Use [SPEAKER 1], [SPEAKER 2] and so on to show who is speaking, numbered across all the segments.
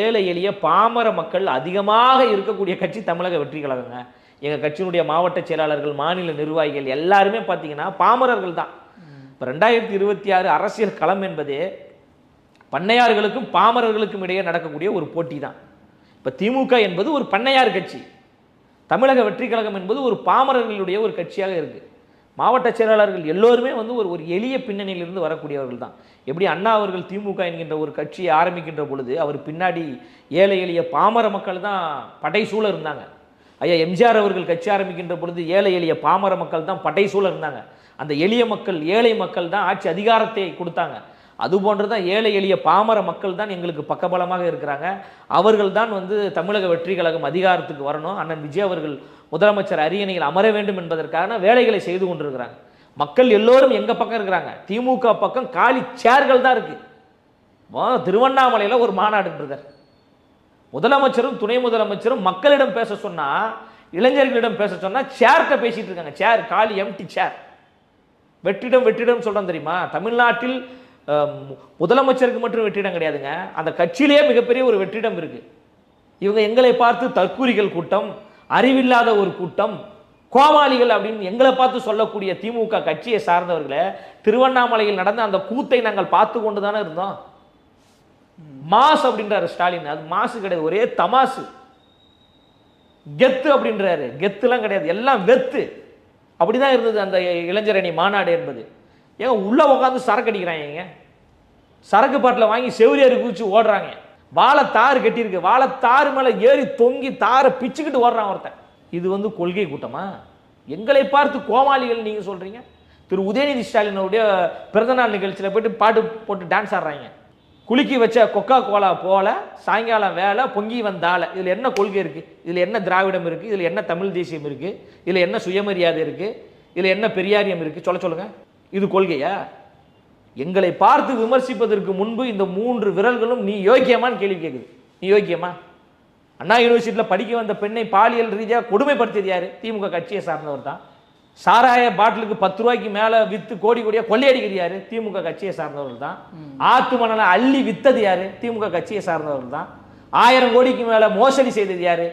[SPEAKER 1] ஏழை எளிய பாமர மக்கள் அதிகமாக இருக்கக்கூடிய கட்சி தமிழக வெற்றி கழகங்க. எங்கள் கட்சியினுடைய மாவட்ட செயலாளர்கள் மாநில நிர்வாகிகள் எல்லாருமே பார்த்தீங்கன்னா பாமரர்கள் தான். இப்போ ரெண்டாயிரத்தி இருபத்தி ஆறு அரசியல் களம் என்பதே பண்ணையார்களுக்கும் பாமரர்களுக்கும் இடையே நடக்கக்கூடிய ஒரு போட்டி தான். இப்போ திமுக என்பது ஒரு பண்ணையார் கட்சி. தமிழக வெற்றி கழகம் என்பது ஒரு பாமரர்களுடைய ஒரு கட்சியாக இருக்குது மாவட்ட செயலாளர்கள் எல்லோருமே வந்து ஒரு ஒரு எளிய பின்னணியிலிருந்து வரக்கூடியவர்கள் தான். எப்படி அண்ணா அவர்கள் திமுக என்கின்ற ஒரு கட்சியை ஆரம்பிக்கின்ற பொழுது அவர் பின்னாடி ஏழை எளிய பாமர மக்கள் தான் படைசூழ இருந்தாங்க. ஐயா எம்ஜிஆர் அவர்கள் கட்சி ஆரம்பிக்கின்ற பொழுது ஏழை எளிய பாமர மக்கள் தான் படைசூழ இருந்தாங்க. அந்த எளிய மக்கள் ஏழை மக்கள் தான் ஆட்சி அதிகாரத்தை கொடுத்தாங்க. அது போன்று தான் ஏழை எளிய பாமர மக்கள் தான் எங்களுக்கு பக்கபலமாக இருக்கிறாங்க. அவர்கள் தான் வந்து தமிழக வெற்றி கழகம் அதிகாரத்துக்கு வரணும். அண்ணன் விஜய் அவர்கள் முதலமைச்சர் அரியணையில் அமர வேண்டும் என்பதற்கான வேலைகளை செய்து கொண்டிருக்கிறாங்க. மக்கள் எல்லோரும் எங்கள் பக்கம் இருக்கிறாங்க? திமுக பக்கம் காலி சேர்கள் தான் இருக்குது திருவண்ணாமலையில் ஒரு மாநாடு பிரதர் முதலமைச்சரும் துணை முதலமைச்சரும் மக்களிடம் பேச சொன்னால் இளைஞர்களிடம் பேச சொன்னால் சேர்கிட்ட பேசிகிட்டு இருக்காங்க. சேர் காலி எம்டி சேர் வெற்றிடம் வெற்றிடம் சொல்கிறேன் தெரியுமா? தமிழ்நாட்டில் முதலமைச்சருக்கு மட்டும் வெற்றிடம் கிடையாதுங்க. அந்த கட்சியிலேயே மிகப்பெரிய ஒரு வெற்றிடம் இருக்கு. இவங்க எங்களை பார்த்து தற்கூரிகள் கூட்டம் அறிவில்லாத ஒரு கூட்டம் கோமாளிகள் அப்படின்னு எங்களை பார்த்து சொல்லக்கூடிய திமுக கட்சியை சார்ந்தவர்களை திருவண்ணாமலையில் நடந்த அந்த கூத்தை நாங்கள் பார்த்து கொண்டு தானே இருந்தோம். மாஸ் அப்படின்றாரு ஸ்டாலின். அது மாசு கிடையாது ஒரே தமாசு. கெத்து அப்படின்றாரு. கெத்துலாம் கிடையாது எல்லாம் வெத்து. அப்படிதான் இருந்தது அந்த இளைஞரணி மாநாடு என்பது. ஏங்க உள்ளே உட்காந்து சரக்கு அடிக்கிறாங்க சரக்கு பாட்டில் வாங்கி செவிலியர் குதிச்சு ஓடுறாங்க. வாழை தாறு கட்டியிருக்கு. வாழை தாறு மேலே ஏறி தொங்கி தாரை பிச்சுக்கிட்டு ஓடுறான் ஒருத்தன். இது வந்து கொள்கை கூட்டமா? எங்களை பார்த்து கோமாளிகள் நீங்கள் சொல்கிறீங்க திரு உதயநிதி ஸ்டாலினுடைய பிறந்தநாள் நிகழ்ச்சியில் போயிட்டு பாட்டு போட்டு டான்ஸ் ஆடுறாங்க. குலுக்கி வச்ச கொக்கா கோலா போல சாயங்காலம் வேலை பொங்கி வந்தால இதில் என்ன கொள்கை இருக்குது இதில் என்ன திராவிடம் இருக்குது இதில் என்ன தமிழ் தேசியம் இருக்குது இதில் என்ன சுயமரியாதை இருக்குது இதில் என்ன பெரியாரியம் இருக்குது சொல்ல சொல்லுங்கள் இது கொள்கையா? எங்களை பார்த்து விமர்சிப்பதற்கு முன்பு இந்த மூன்று விரல்களும் நீ யோக்கியமான்னு கேள்வி கேட்குது நீ யோக்கியமா? அண்ணா யூனிவர்சிட்டியில் படிக்க வந்த பெண்ணை பாலியல் ரீதியாக கொடுமைப்படுத்தியது யாரு? திமுக கட்சியை சார்ந்தவர் தான். சாராய பாட்டிலுக்கு பத்து ரூபாய்க்கு மேலே வித்து கோடி கோடியா கொள்ளையடிக்கிறது யாரு? திமுக கட்சியை சார்ந்தவர் தான். ஆத்து மணலை அள்ளி வித்தது யாரு? திமுக கட்சியை சார்ந்தவர் தான். ஆயிரம் கோடிக்கு மேலே மோசடி செய்தது யாரு?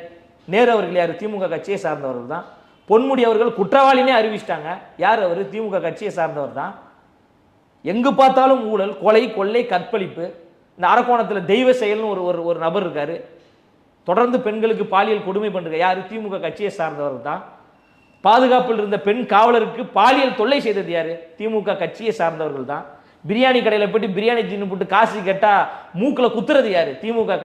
[SPEAKER 1] நேரு அவர்கள் யாரு? திமுக கட்சியை சார்ந்தவர் தான். பொன்முடி அவர்கள் குற்றவாளினே அறிவிச்சிட்டாங்க. யார் அவர்? திமுக கட்சியை சார்ந்தவர் தான். எங்கு பார்த்தாலும் ஊழல் கொலை கொள்ளை கற்பழிப்பு. இந்த அரக்கோணத்தில் தெய்வ செயல்னு ஒரு ஒரு ஒரு நபர் இருக்கார். தொடர்ந்து பெண்களுக்கு பாலியல் கொடுமை பண்ணுற யார்? திமுக கட்சியை சார்ந்தவர் தான். பாதுகாப்பில் இருந்த பெண் காவலருக்கு பாலியல் தொல்லை செய்தது யார்? திமுக கட்சியை சார்ந்தவர்கள் தான். பிரியாணி கடையில் போயிட்டு பிரியாணி தின்னு போட்டு காசு கேட்டால் மூக்கில் குத்துறது யார்? திமுக